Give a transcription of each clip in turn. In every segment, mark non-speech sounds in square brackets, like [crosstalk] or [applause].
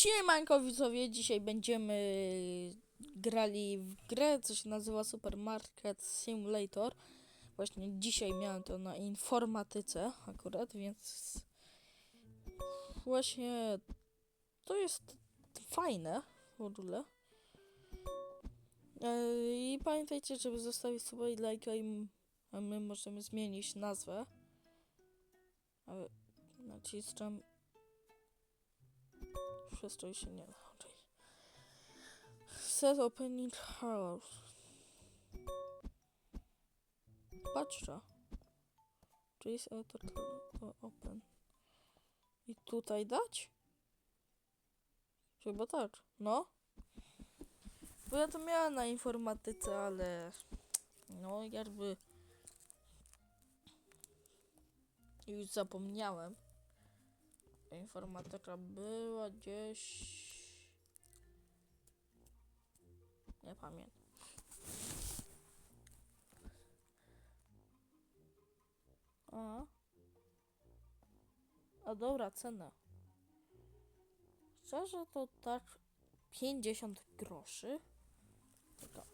Siemanko widzowie, dzisiaj będziemy grali w grę, co się nazywa Supermarket Simulator. Właśnie dzisiaj miałem to na informatyce akurat, więc właśnie to jest fajne w ogóle. E, I pamiętajcie, żeby zostawić sobie lajka i my możemy zmienić nazwę. Ale naciskam już się nie da. okej. Set opening hours. Patrzcie. Please enter to open. I tutaj dać? Chyba tak. No. Bo ja to miałem na informatyce, ale no jakby już zapomniałem. Informatyka była gdzieś. Nie pamiętam. A. A dobra, cena. Szczerze to tak 50 groszy.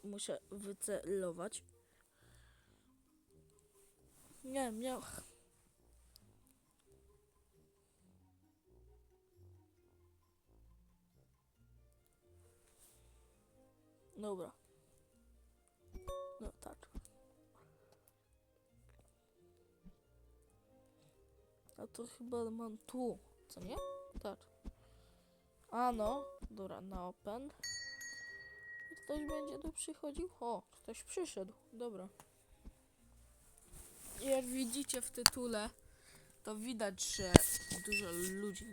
Muszę wycelować. Nie, miał. Dobra. No tak. A to chyba mam tu, co nie? Tak. A no, dobra, na open. I Ktoś będzie tu przychodził? O, ktoś przyszedł, dobra. Jak widzicie w tytule, to widać, że dużo ludzi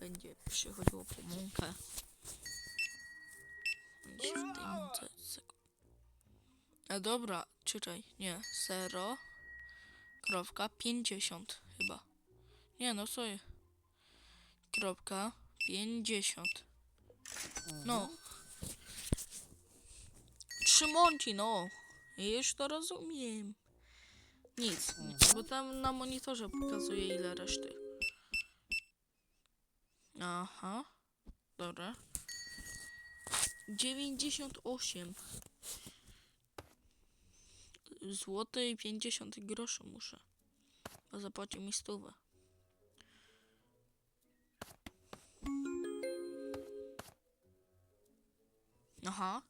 będzie przychodziło po mąkę. Gdzieś w tej mące A dobra, czytaj, nie, 0 kropka 50 chyba. Nie no, co? Kropka 50. No. Trzy mąci, no. Już to rozumiem. Nic, bo tam na monitorze pokazuje ile reszty. Aha. Dobra. 98 złoty i 50 groszy muszę. Bo zapłaci mi stówę. Aha.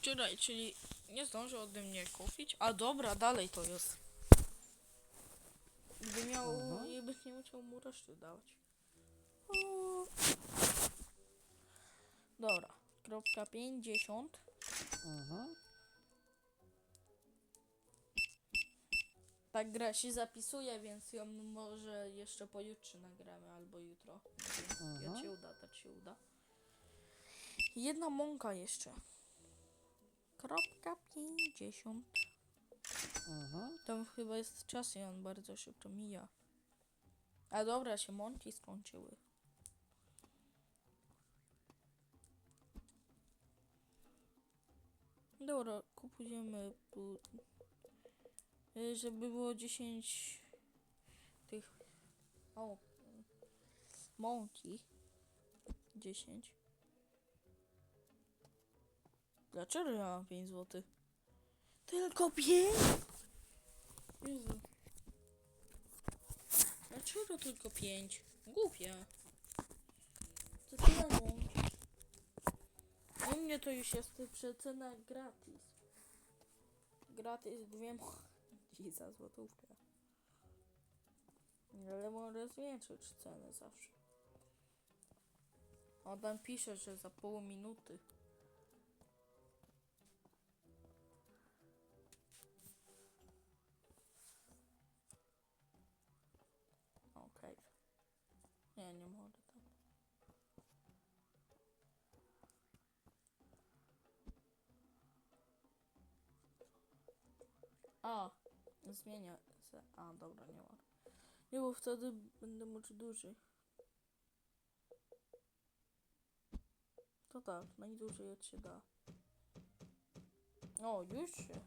Czekaj, czyli nie zdąży ode mnie kupić? A dobra, dalej to jest. Gdyby miał, nie byś nie musiał mu reszty dawać. O. Dobra, kropka 50. Ta gra się zapisuje, więc ją może jeszcze pojutrze nagramy albo jutro. Nie wiem, jak się uda, tak się uda. Jedna mąka jeszcze. Kropka 50. Tam chyba jest czas i on bardzo szybko mija. A dobra, się mąki skończyły. Dobra, kupujemy y, żeby było 10 tych o mąki 10 Dlaczego ja mam 5 zł? Tylko 5? Jezu. Dlaczego tylko 5? Głupie. To tyle mąki. U mnie to już jest przecena gratis. Gratis dwie mąki [laughs] za złotówkę. Ale mogę zwiększyć cenę zawsze. O, tam pisze, że za pół minuty. Okej. Nie, nie mogę A, zmienia se. A, dobra, nie ma. Nie, bo wtedy będę mógł duży. To tak, najdłużej jak się da. O, już się.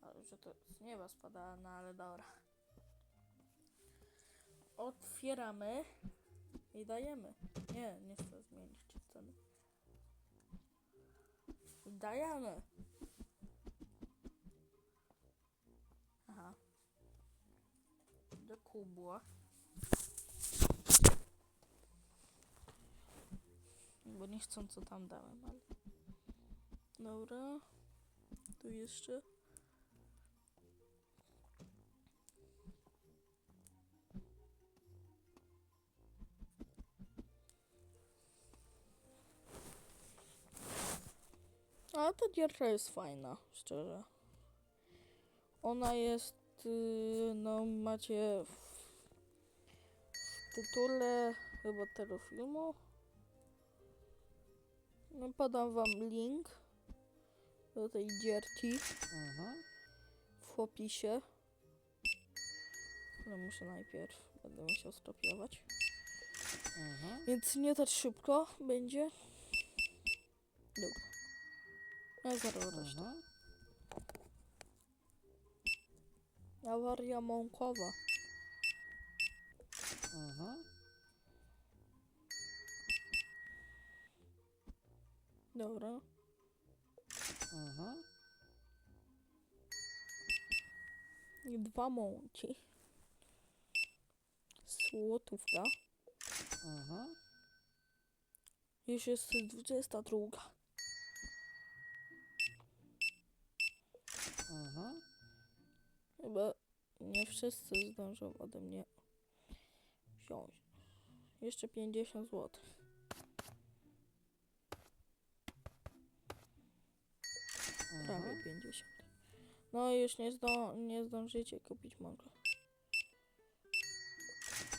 Ale że to z nieba spada, no ale dobra. Otwieramy. I dajemy. Nie, nie chcę zmienić ceny. I dajemy. Aha. Do kubła. Bo nie chcą co tam dałem, ale... Dobra. Tu jeszcze. A ta gierka jest fajna, szczerze. Ona jest, no macie w, w tytule chyba tego filmu. No, podam wam link do tej gierki Mhm. w opisie. Ale muszę najpierw, będę musiał skopiować. Mhm. Więc nie tak szybko będzie. Dobra. Ja zaraz resztę. Mhm. Awaria mąkowa. Mhm. Dobra. Mhm. I dwa mąki. Złotówka. Mhm. Już jest 22. Mhm. Chyba nie wszyscy zdążą ode mnie wziąć. Jeszcze 50 zł. Prawie Mhm. 50. No i już nie, zdą nie zdążycie kupić mąkę.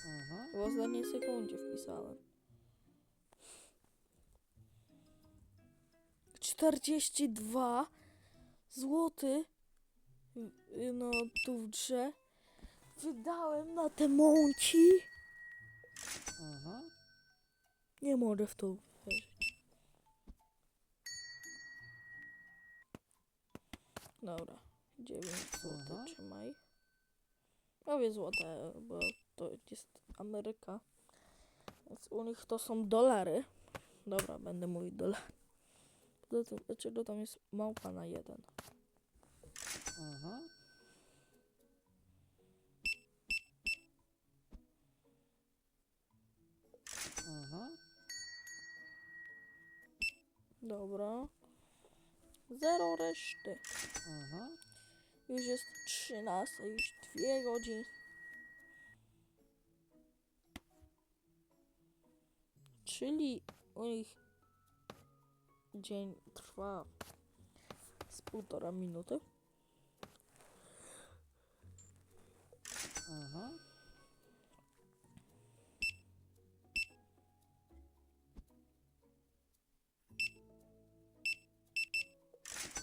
Mhm. W ostatniej sekundzie wpisałem. 42 zł no tu w grze wydałem na te mąki. Mhm. Nie mogę w to uwierzyć. Dobra, 9 zł Aha. trzymaj. Prawie złote, bo to jest Ameryka. Więc u nich to są dolary. Dobra, będę mówił dolar. Dlaczego tam jest małpa na jeden? Mhm. Dobra. Zero reszty. Mhm. Już jest 13, już dwie godziny. Czyli u nich dzień trwa z półtora minuty. Mhm.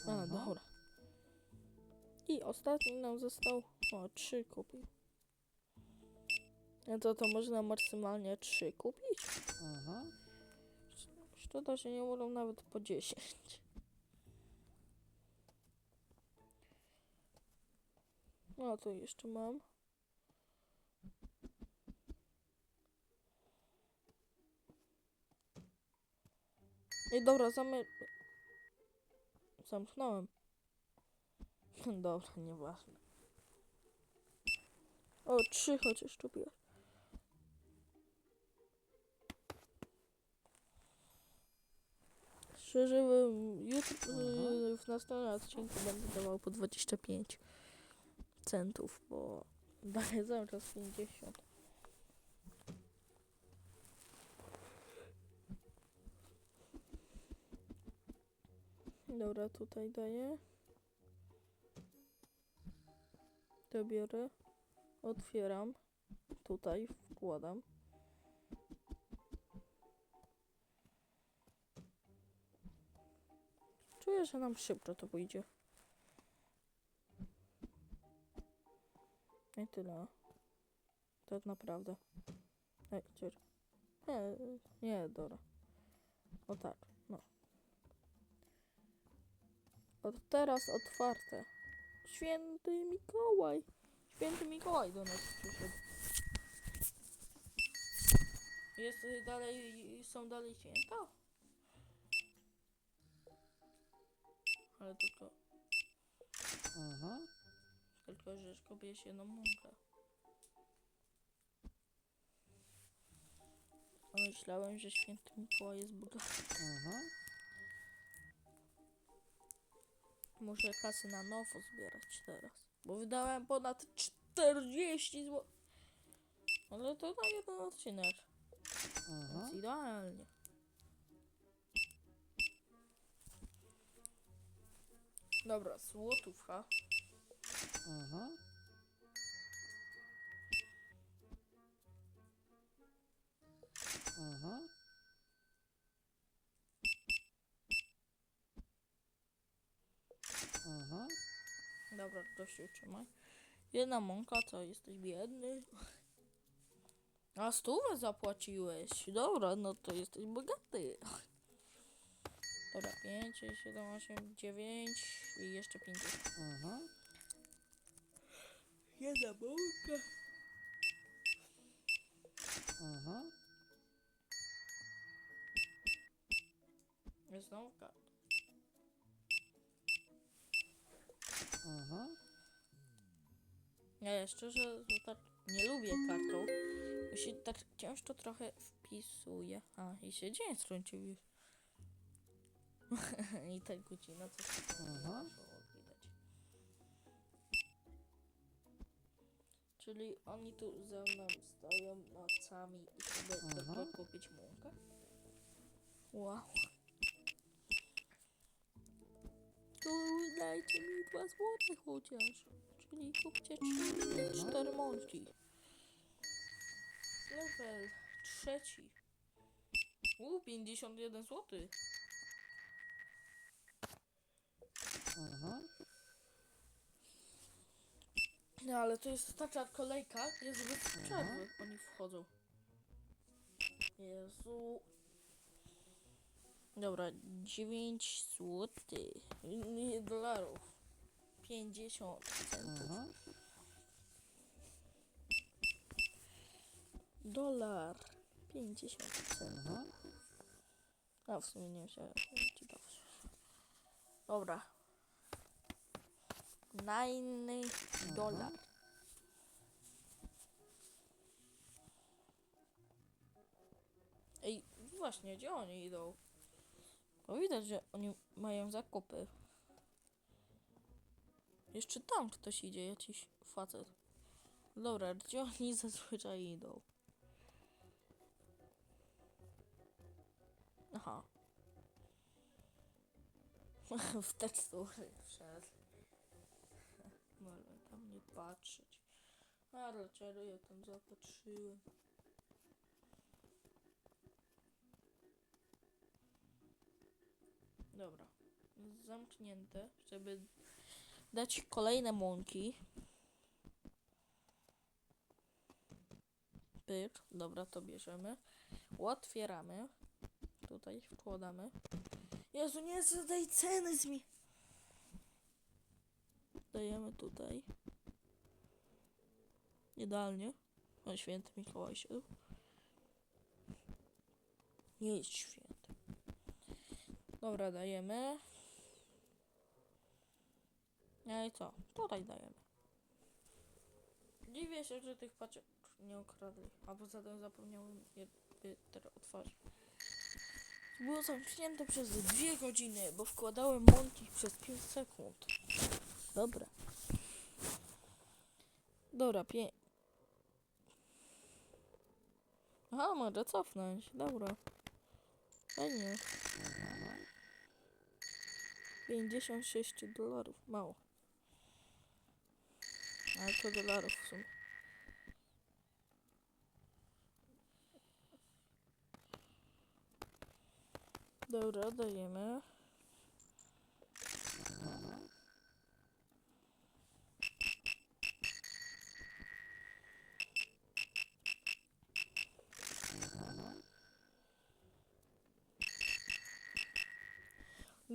A, Mhm. dobra. I ostatni nam został. O, trzy kupił. No to to można maksymalnie trzy kupić. Mhm. Szkoda, że nie mogą nawet po 10. No tu jeszcze mam. I dobra, zamy... Zamknąłem. [laughs] Dobra, nieważne. O, trzy chociaż kupiłem. Szczerze, jutro, y, w następnym odcinku będę dawał po 25 centów, bo daję cały czas 50. Dobra, tutaj daję. To biorę. Otwieram. Tutaj wkładam. Czuję, że nam szybko to pójdzie. I tyle. Tak naprawdę. Ej, cier. Nie, nie, dobra. O tak, no. Od teraz otwarte. Święty Mikołaj. Święty Mikołaj do nas przyszedł. Jest dalej, są dalej święta? Ale tylko, Aha. tylko że kopię się jedną mąkę. A myślałem, że święty Mikołaj jest bogaty. Aha. Muszę kasy na nowo zbierać teraz. Bo wydałem ponad 40 zł. Ale to na jeden odcinek. Aha. Więc idealnie. Dobra, złotówka. Aha. Aha. Aha. Dobra, to się utrzymaj. Jedna mąka, to jesteś biedny. A stówę zapłaciłeś. Dobra, no to jesteś bogaty. Dobra, 5, 6, 7, 8, 9 i jeszcze 50. Aha. Jedna mąka. Aha. Jest znowu Aha. Ja szczerze tak nie lubię kartą. Bo się tak ciężko trochę wpisuje. A, i się dzień skończył już. [laughs] I tak godzina, co się Aha. widać. Czyli oni tu ze mną stoją nocami i sobie Aha. tylko kupić mąkę? Wow. To dajcie mi dwa złote chociaż. Czyli kupcie cztery mączki. Level trzeci. U, 51 zł. No ale to jest taka kolejka, jest bez przerwy. Oni wchodzą. Jezu. Dobra, 9 zł. Nie dolarów. 50 centów. Aha. Dolar. 50 centów. Aha. A w sumie nie musiałem ci. Dobra. Nine dolar. Ej, właśnie, gdzie oni idą? Bo widać, że oni mają zakupy. Jeszcze tam ktoś idzie, jakiś facet. Dobra, gdzie oni zazwyczaj idą? Aha. [laughs] w tekstury wszedł. [laughs] Mogę tam nie patrzeć. A dlaczego ja tam zapatrzyłem? Dobra. Zamknięte, żeby dać kolejne mąki. Pyk. Dobra, to bierzemy. Otwieramy. Tutaj wkładamy. Jezu, nie zadaj ceny z mi. Dajemy tutaj. Idealnie. O, święty Mikołaj się. Nie jest święty. Dobra, dajemy. No i co? Tutaj dajemy. Dziwię się, że tych paczek nie ukradli. A poza tym zapomniałem je otworzyć. Było zamknięte przez dwie godziny, bo wkładałem mąki przez 5 sekund. Dobra. Dobra, pie... Aha, mogę cofnąć. Dobra. Fajnie. 56 dolarów. Mało. Ale to dolarów w sumie. Dobra, dajemy.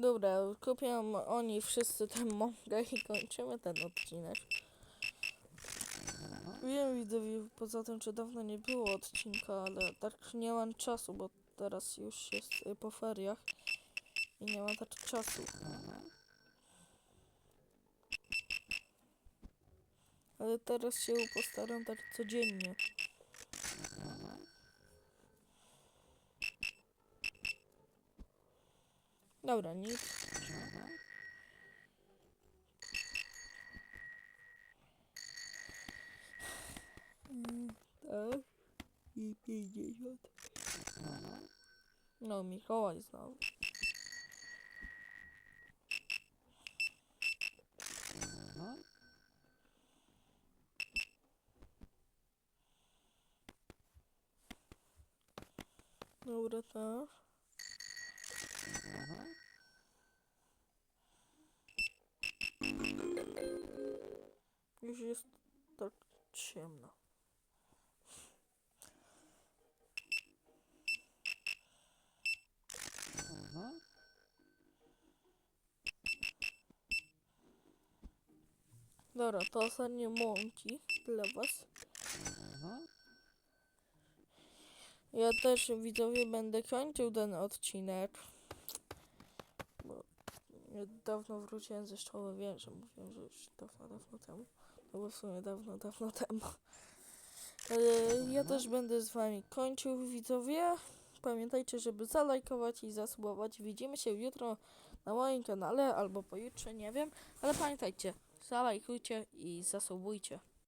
Dobra, kupią oni wszyscy tę mąkę i kończymy ten odcinek. Wiem, widzowie, poza tym, że dawno nie było odcinka, ale tak nie mam czasu, bo teraz już jest y, po feriach i nie ma tak czasu. Ale teraz się postaram tak codziennie. Dobra, nic. Mm, Tak. I 50. No, Mikołaj znowu. Dobra, tak. Już jest tak ciemno. Aha. Dobra, to ostatnie mąki dla was. Ja też widzowie będę kończył ten odcinek. Bo ja dawno wróciłem ze szkoły, wiem, że mówiłem, że już dawno, dawno temu. No bo w sumie dawno, dawno temu. Ja też będę z wami kończył widzowie. Pamiętajcie, żeby zalajkować i zasubować. Widzimy się jutro na moim kanale albo pojutrze, nie wiem. Ale pamiętajcie, zalajkujcie i zasubujcie.